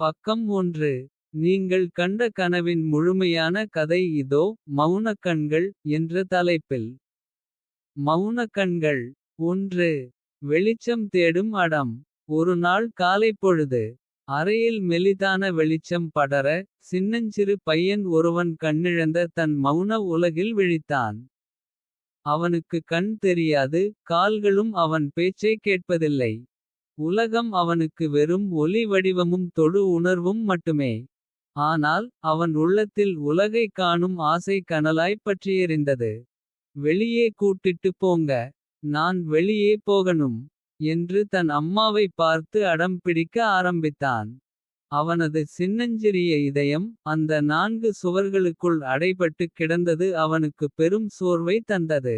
பக்கம் ஒன்று நீங்கள் கண்ட கனவின் முழுமையான கதை இதோ. மவுனக் கண்கள் என்ற தலைப்பில். மவுனக் கண்கள் ஒன்று வெளிச்சம் தேடும் அடம். ஒரு நாள் காலைப்பொழுது அறையில் மெலிதான வெளிச்சம் படர. சின்னஞ்சிறு பையன் ஒருவன் கண்ணிழந்த தன் மவுன உலகில் விழித்தான். அவனுக்கு கண் தெரியாது கால்களும் அவன் பேச்சைக் கேட்பதில்லை. உலகம் அவனுக்கு வெறும் ஒலி வடிவமும் தொடு உணர்வும் மட்டுமே. ஆனால் அவன் உள்ளத்தில் உலகைக் காணும் ஆசை கனலாய்ப் பற்றியெரிந்தது. வெளியே கூட்டிட்டுப் போங்க நான் வெளியே போகணும். என்று தன் அம்மாவைப் பார்த்து அடம் பிடிக்க ஆரம்பித்தான். அவனது சின்னஞ்சிறிய இதயம் அந்த நான்கு சுவர்களுக்குள் அடைபட்டுக் கிடந்தது அவனுக்கு பெரும் சோர்வை தந்தது.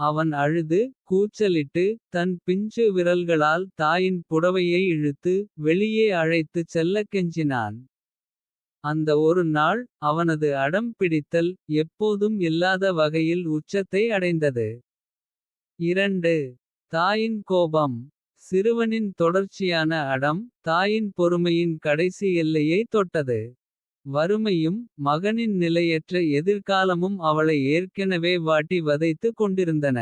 அவன் அழுது கூச்சலிட்டு தன் பிஞ்சு விரல்களால் தாயின் புடவையை இழுத்து. வெளியே அழைத்துச் செல்லக் கெஞ்சினான். அந்த ஒரு நாள் அவனது அடம் பிடித்தல் எப்போதும் இல்லாத வகையில் உச்சத்தை அடைந்தது. இரண்டு தாயின் கோபம் சிறுவனின் தொடர்ச்சியான அடம். தாயின் பொறுமையின் கடைசி எல்லையை தொட்டது. வறுமையும் மகனின் நிலையற்ற எதிர்காலமும் அவளை ஏற்கெனவே வாட்டி வதைத்து கொண்டிருந்தன.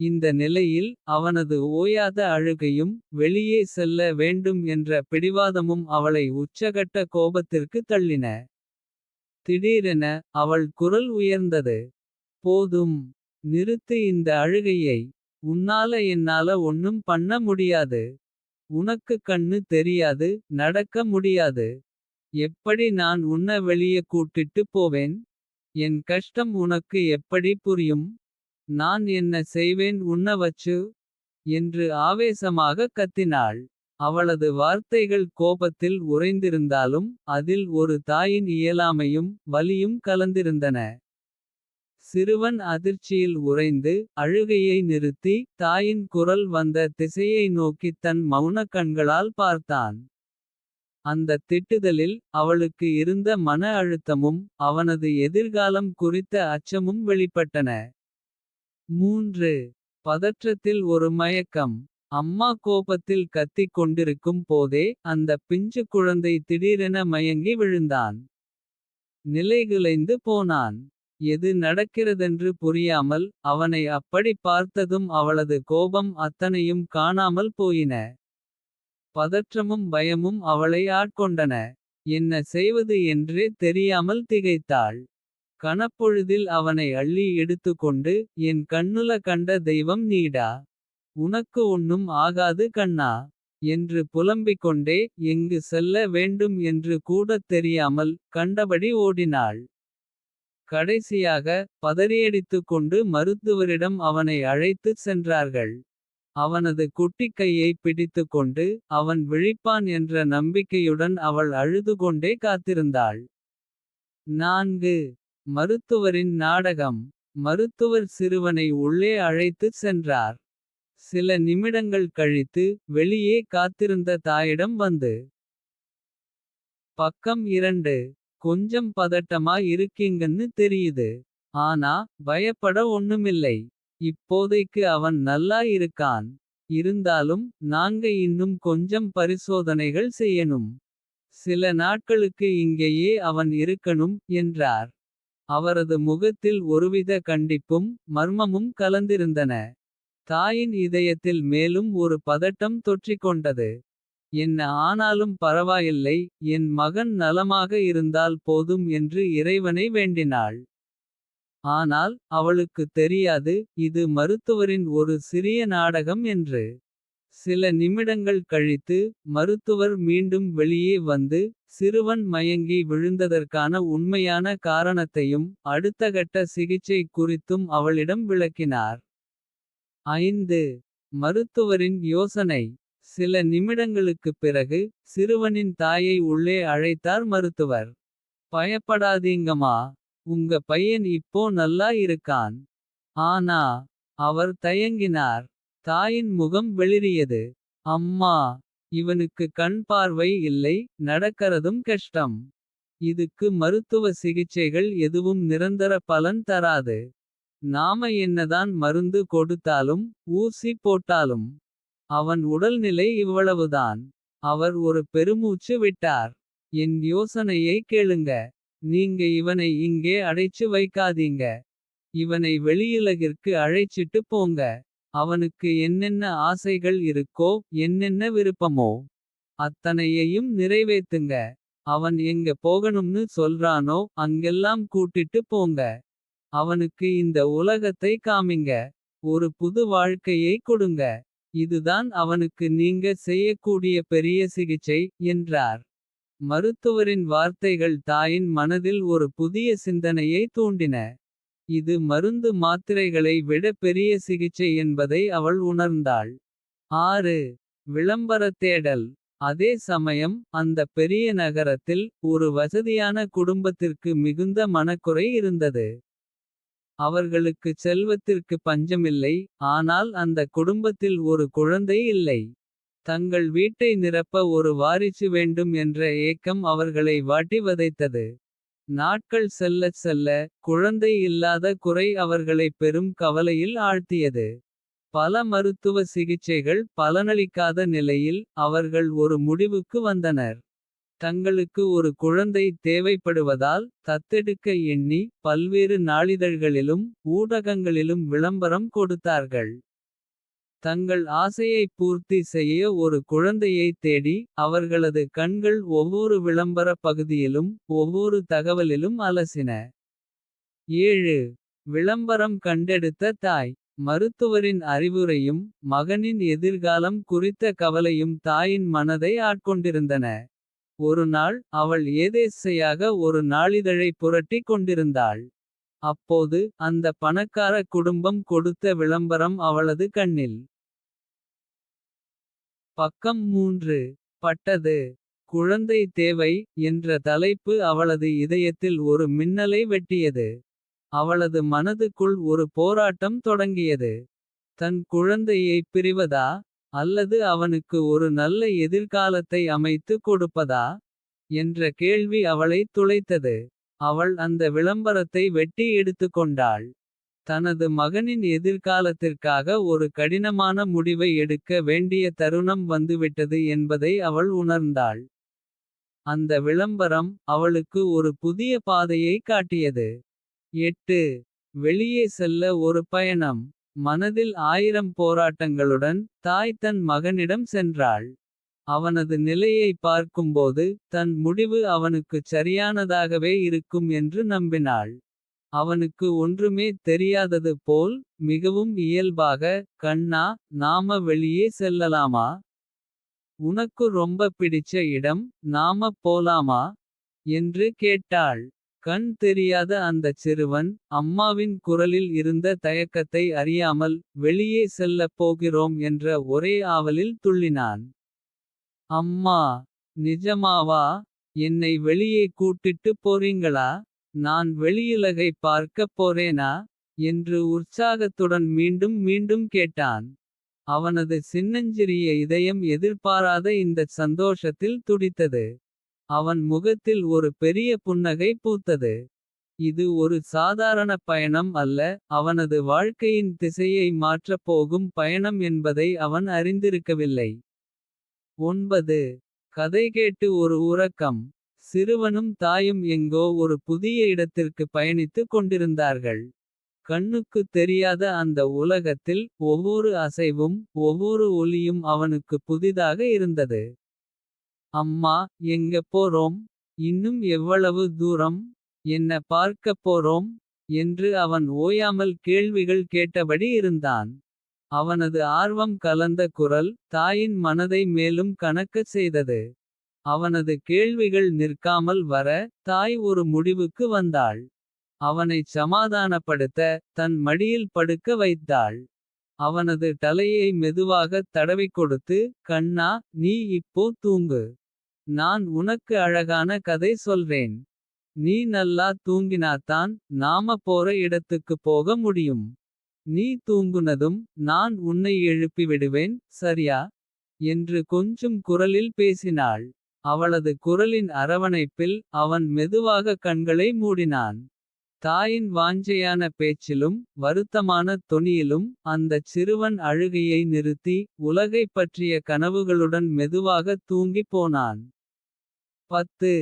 இந்த நிலையில் அவனது ஓயாத அழுகையும். வெளியே செல்ல வேண்டும் என்ற பிடிவாதமும் அவளை உச்சகட்ட கோபத்திற்கு தள்ளின. திடீரென அவள் குரல் உயர்ந்தது. போதும் நிறுத்து இந்த அழுகையை. உன்னால என்னால ஒன்னும் பண்ண முடியாது. உனக்கு கண்ணு தெரியாது நடக்க முடியாது. எப்படி நான் உன்ன வெளிய கூட்டிட்டு போவேன். என் கஷ்டம் உனக்கு எப்படி புரியும். நான் என்ன செய்வேன் உன்ன வச்சு. என்று ஆவேசமாகக் கத்தினாள். அவளது வார்த்தைகள் கோபத்தில் உறைந்திருந்தாலும். அதில் ஒரு தாயின் இயலாமையும் வலியும் கலந்திருந்தன. சிறுவன் அதிர்ச்சியில் உறைந்து அழுகையை நிறுத்தி. தாயின் குரல் வந்த திசையை நோக்கித் தன் மௌன கண்களால் பார்த்தான். அந்தத் திட்டுதலில் அவளுக்கு இருந்த மன அழுத்தமும். அவனது எதிர்காலம் குறித்த அச்சமும் வெளிப்பட்டன. பதற்றத்தில் ஒரு மயக்கம். அம்மா கோபத்தில் கத்திக் கொண்டிருக்கும் போதே. அந்தப் பிஞ்சு குழந்தை திடீரென மயங்கி விழுந்தான். நிலைகுலைந்து போனான். எது நடக்கிறதென்று புரியாமல். அவனை அப்படிப் பார்த்ததும் அவளது கோபம் அத்தனையும் காணாமல் போயின. பதற்றமும் பயமும் அவளை ஆட்கொண்டன. என்ன செய்வது என்றே தெரியாமல் திகைத்தாள். கணப்பொழுதில் அவனை அள்ளி எடுத்துக்கொண்டு. என் கண்ணுல கண்ட தெய்வம் நீடா. உனக்கு ஒன்னும் ஆகாது கண்ணா. என்று புலம்பிக்கொண்டே எங்கு செல்ல வேண்டும் என்று கூடத் தெரியாமல். கண்டபடி ஓடினாள். கடைசியாக பதறியடித்துக் கொண்டு மருத்துவரிடம் அவனை அழைத்துச் சென்றார்கள். அவனது குட்டிக் கையைப் பிடித்துக்கொண்டு. அவன் விழிப்பான் என்ற நம்பிக்கையுடன் அவள் அழுதுகொண்டே காத்திருந்தாள். நான்கு மருத்துவரின் நாடகம் மருத்துவர் சிறுவனை உள்ளே அழைத்துச் சென்றார். சில நிமிடங்கள் கழித்து வெளியே காத்திருந்த தாயிடம் வந்து. பக்கம் இரண்டு கொஞ்சம் பதட்டமா இருக்கீங்கன்னு தெரியுது. ஆனா பயப்பட ஒண்ணுமில்லை. இப்போதைக்கு அவன் நல்லா இருக்கான். இருந்தாலும் நாங்க இன்னும் கொஞ்சம் பரிசோதனைகள் செய்யணும். சில நாட்களுக்கு இங்கேயே அவன் இருக்கணும் என்றார். அவரது முகத்தில் ஒருவித கண்டிப்பும் மர்மமும் கலந்திருந்தன. தாயின் இதயத்தில் மேலும் ஒரு பதட்டம் தொற்றிக்கொண்டது. என்ன ஆனாலும் பரவாயில்லை என் மகன் நலமாக இருந்தால் போதும் என்று இறைவனை வேண்டினாள். ஆனால் அவளுக்குத் தெரியாது இது மருத்துவரின் ஒரு சிறிய நாடகம் என்று. சில நிமிடங்கள் கழித்து மருத்துவர் மீண்டும் வெளியே வந்து. சிறுவன் மயங்கி விழுந்ததற்கான உண்மையான காரணத்தையும். அடுத்தகட்ட சிகிச்சை குறித்தும் அவளிடம் விளக்கினார். மருத்துவரின் யோசனை சில நிமிடங்களுக்குப் பிறகு. சிறுவனின் தாயை உள்ளே அழைத்தார் மருத்துவர். பயப்படாதீங்கமா உங்க பையன் இப்போ நல்லா இருக்கான். ஆனா அவர் தயங்கினார். தாயின் முகம் வெளிரியது. அம்மா இவனுக்கு கண் பார்வை இல்லை நடக்கறதும் கஷ்டம். இதுக்கு மருத்துவ சிகிச்சைகள் எதுவும் நிரந்தர பலன் தராது. நாம என்னதான் மருந்து கொடுத்தாலும் ஊசி போட்டாலும். அவன் உடல்நிலை இவ்வளவுதான். அவர் ஒரு பெருமூச்சு விட்டார். என் யோசனையை கேளுங்க. நீங்க இவனை இங்கே அடைச்சு வைக்காதீங்க. இவனை வெளியுலகிற்கு அழைச்சிட்டு போங்க. அவனுக்கு என்னென்ன ஆசைகள் இருக்கோ என்னென்ன விருப்பமோ. அத்தனையையும் நிறைவேத்துங்க. அவன் எங்க போகணும்னு சொல்றானோ அங்கெல்லாம் கூட்டிட்டு போங்க. அவனுக்கு இந்த உலகத்தை காமிங்க. ஒரு புது வாழ்க்கையை கொடுங்க. இதுதான் அவனுக்கு நீங்க செய்யக்கூடிய பெரிய சிகிச்சை என்றார். மருத்துவரின் வார்த்தைகள் தாயின் மனதில் ஒரு புதிய சிந்தனையை தூண்டின. இது மருந்து மாத்திரைகளை விட பெரிய சிகிச்சை என்பதை அவள் உணர்ந்தாள். ஆறு விளம்பரத் தேடல் அதே சமயம் அந்த பெரிய நகரத்தில். ஒரு வசதியான குடும்பத்திற்கு மிகுந்த மனக்குறை இருந்தது. அவர்களுக்கு செல்வத்திற்கு பஞ்சமில்லை. ஆனால் அந்த குடும்பத்தில் ஒரு குழந்தை இல்லை. தங்கள் வீட்டை நிரப்ப ஒரு வாரிசு வேண்டும் என்ற ஏக்கம் அவர்களை வாட்டி வதைத்தது. நாட்கள் செல்லச் செல்ல குழந்தை இல்லாத குறை அவர்களை பெரும் கவலையில் ஆழ்த்தியது. பல மருத்துவ சிகிச்சைகள் பலனளிக்காத நிலையில் அவர்கள் ஒரு முடிவுக்கு வந்தனர். தங்களுக்கு ஒரு குழந்தை தேவைப்படுவதால் தத்தெடுக்க எண்ணி. பல்வேறு நாளிதழ்களிலும் ஊடகங்களிலும் விளம்பரம் கொடுத்தார்கள். தங்கள் ஆசையை பூர்த்தி செய்ய ஒரு குழந்தையைத் தேடி. அவர்களது கண்கள் ஒவ்வொரு விளம்பர பகுதியிலும். ஒவ்வொரு தகவலிலும் அலசின. விளம்பரம் கண்டெடுத்த தாய். மருத்துவரின் அறிவுரையும் மகனின் எதிர்காலம் குறித்த கவலையும் தாயின் மனதை ஆட்கொண்டிருந்தன. ஒரு நாள் அவள் ஏதேச்சையாக ஒரு நாளிதழை புரட்டிக் கொண்டிருந்தாள். அப்போது அந்த பணக்கார குடும்பம் கொடுத்த விளம்பரம் அவளது கண்ணில். பக்கம் மூன்று பட்டது. குழந்தை தேவை என்ற தலைப்பு அவளது இதயத்தில் ஒரு மின்னலை வெட்டியது. அவளது மனதுக்குள் ஒரு போராட்டம் தொடங்கியது. தன் குழந்தையைப் பிரிவதா. அல்லது அவனுக்கு ஒரு நல்ல எதிர்காலத்தை அமைத்து கொடுப்பதா. என்ற கேள்வி அவளைத் துளைத்தது. அவள் அந்த விளம்பரத்தை வெட்டி எடுத்துக்கொண்டாள். தனது மகனின் எதிர்காலத்திற்காக ஒரு கடினமான முடிவை எடுக்க வேண்டிய தருணம் வந்துவிட்டது என்பதை அவள் உணர்ந்தாள். அந்த விளம்பரம் அவளுக்கு ஒரு புதிய பாதையை காட்டியது. எட்டு வெளியே செல்ல ஒரு பயணம். மனதில் ஆயிரம் போராட்டங்களுடன் தாய் தன் மகனிடம் சென்றாள். அவனது நிலையை பார்க்கும்போது தன் முடிவு அவனுக்குச் சரியானதாகவே இருக்கும் என்று நம்பினாள். அவனுக்கு ஒன்றுமே தெரியாதது போல் மிகவும் இயல்பாக. கண்ணா நாம வெளியே செல்லலாமா. உனக்கு ரொம்ப பிடிச்ச இடம் நாம போலாமா. என்று கேட்டாள். கண் தெரியாத அந்தச் சிறுவன் அம்மாவின் குரலில் இருந்த தயக்கத்தை அறியாமல். வெளியே செல்லப் போகிறோம் என்ற ஒரே ஆவலில் துள்ளினான். அம்மா நிஜமாவா என்னை வெளியே கூட்டிட்டு போறீங்களா. நான் வெளியுலகைப் பார்க்கப் போறேனா. என்று உற்சாகத்துடன் மீண்டும் மீண்டும் கேட்டான். அவனது சின்னஞ்சிறிய இதயம் எதிர்பாராத இந்தச் சந்தோஷத்தில் துடித்தது. அவன் முகத்தில் ஒரு பெரிய புன்னகை பூத்தது. இது ஒரு சாதாரண பயணம் அல்ல அவனது வாழ்க்கையின் திசையை மாற்றப் போகும் பயணம் என்பதை அவன் அறிந்திருக்கவில்லை. ஒன்பது கதை கேட்டு ஒரு உறக்கம். சிறுவனும் தாயும் எங்கோ ஒரு புதிய இடத்திற்கு பயணித்துக் கொண்டிருந்தார்கள். கண்ணுக்குத் தெரியாத அந்த உலகத்தில் ஒவ்வொரு அசைவும். ஒவ்வொரு ஒலியும் அவனுக்கு புதிதாக இருந்தது. அம்மா எங்க போறோம் இன்னும் எவ்வளவு தூரம். என்ன பார்க்கப் போறோம் என்று அவன் ஓயாமல் கேள்விகள் கேட்டபடி இருந்தான். அவனது ஆர்வம் கலந்த குரல் தாயின் மனதை மேலும் கனக்கச் செய்தது. அவனது கேள்விகள் நிற்காமல் வர தாய் ஒரு முடிவுக்கு வந்தாள். அவனைச் சமாதானப்படுத்த தன் மடியில் படுக்க வைத்தாள். அவனது தலையை மெதுவாகத் தடவிக் கொடுத்து கண்ணா நீ இப்போ தூங்கு. நான் உனக்கு அழகான கதை சொல்றேன். நீ நல்லா தூங்கினாத்தான் நாம போற இடத்துக்கு போக முடியும். நீ தூங்குனதும் நான் உன்னை எழுப்பிவிடுவேன் சரியா. என்று கொஞ்சும் குரலில் பேசினாள். அவளது குரலின் அரவணைப்பில் அவன் மெதுவாக கண்களை மூடினான். தாயின் வாஞ்சையான பேச்சிலும் வருத்தமான தொனியிலும். அந்தச் சிறுவன் அழுகையை நிறுத்தி. உலகைப் பற்றிய கனவுகளுடன் மெதுவாக தூங்கிப் போனான். பத்து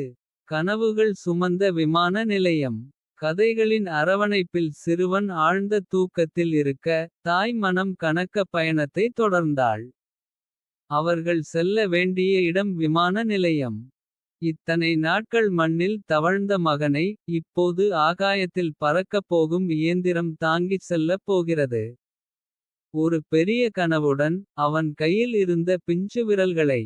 கனவுகள் சுமந்த விமான நிலையம். கதைகளின் அரவணைப்பில் சிறுவன் ஆழ்ந்த தூக்கத்தில் இருக்க. தாய் மனம் கனக்க பயணத்தை தொடர்ந்தாள். அவர்கள் செல்ல வேண்டிய இடம் விமான நிலையம். இத்தனை நாட்கள் மண்ணில் தவழ்ந்த மகனை. இப்போது ஆகாயத்தில் பறக்கப் போகும் இயந்திரம் தாங்கிச் செல்லப் போகிறது. ஒரு பெரிய கனவுடன் அவன் கையில் இருந்த பிஞ்சு விரல்களை.